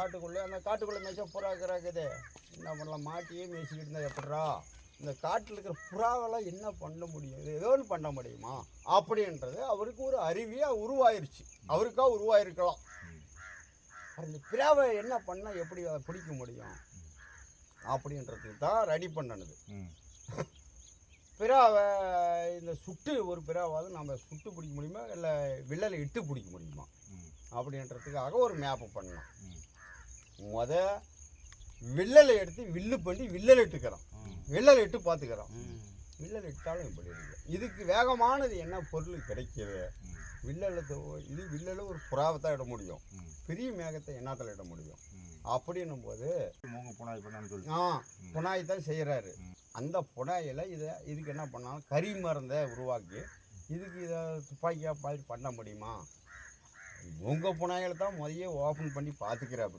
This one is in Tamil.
காட்டுக்குள்ளே அந்த காட்டுக்குள்ளே மேய்ச்சா புறா இருக்குது என்ன பண்ணலாம்? மாட்டியே மேய்ச்சிக்கிட்டு இருந்தா எப்படிரா இந்த காட்டில் இருக்கிற புறாவெல்லாம் என்ன பண்ண முடியும்? இது ஏதோ ஒன்று பண்ண முடியுமா? அப்படின்றது அவருக்கு ஒரு அறிவியாக உருவாயிருச்சு. அவருக்கா உருவாயிருக்கலாம். அந்த பிறாவை என்ன பண்ணால் எப்படி அதை பிடிக்க முடியும்? அப்படின்றதுக்கு தான் ரெடி பண்ணனது. பிறாவை இந்த சுட்டு ஒரு பிறாவாவது நம்ம சுட்டு பிடிக்க முடியுமா? இல்லை வில்லலை இட்டு பிடிக்க முடியுமா? அப்படின்றதுக்காக ஒரு மேப்பு பண்ணோம் ம். முத வில்லலை எடுத்து வில்லு பண்ணி வில்லல் இட்டுக்கிறோம். வில்லல் இட்டு பார்த்துக்கிறோம். வில்லல் இட்டாலும் இப்படி இருக்கு. இதுக்கு வேகமானது என்ன பொருள் கிடைக்கிது ம் வில்லலை தோ- இது வில்லல ஒரு புறாவை தான் இட முடியும். பெரிய மேகத்தை என்னத்தில் இட முடியும். அப்படின்னும் போது மூங்க புனாய் பண்ணான்னு சொல்லி ஆ புனாய் தான் செய்கிறாரு. அந்த புனாயில் இதை இதுக்கு என்ன பண்ணாலும் கறி மருந்தை உருவாக்கி இதுக்கு இதை துப்பாக்கியாக பாதி பண்ண முடியுமா? உங்கள் புனாயில் தான் முதையே ஓப்பன் பண்ணி பார்த்துக்கிறாப்பு